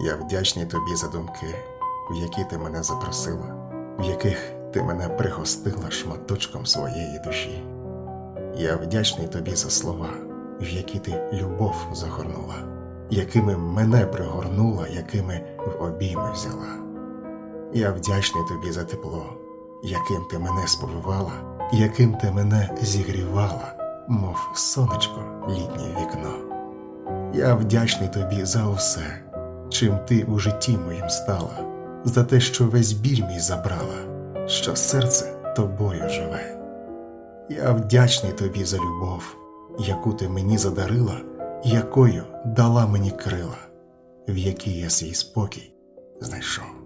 Я вдячний тобі за думки, в які ти мене запросила, в яких ти мене пригостила шматочком своєї душі. Я вдячний тобі за слова, в які ти любов загорнула, якими мене пригорнула, якими в обійми взяла. Я вдячний тобі за тепло, яким ти мене сповивала, яким ти мене зігрівала, мов сонечко літнє вікно. Я вдячний тобі за усе, чим ти у житті моїм стала, за те, що весь біль мій забрала, що серце тобою живе. Я вдячний тобі за любов, яку ти мені задарила, якою дала мені крила, в якій я свій спокій знайшов.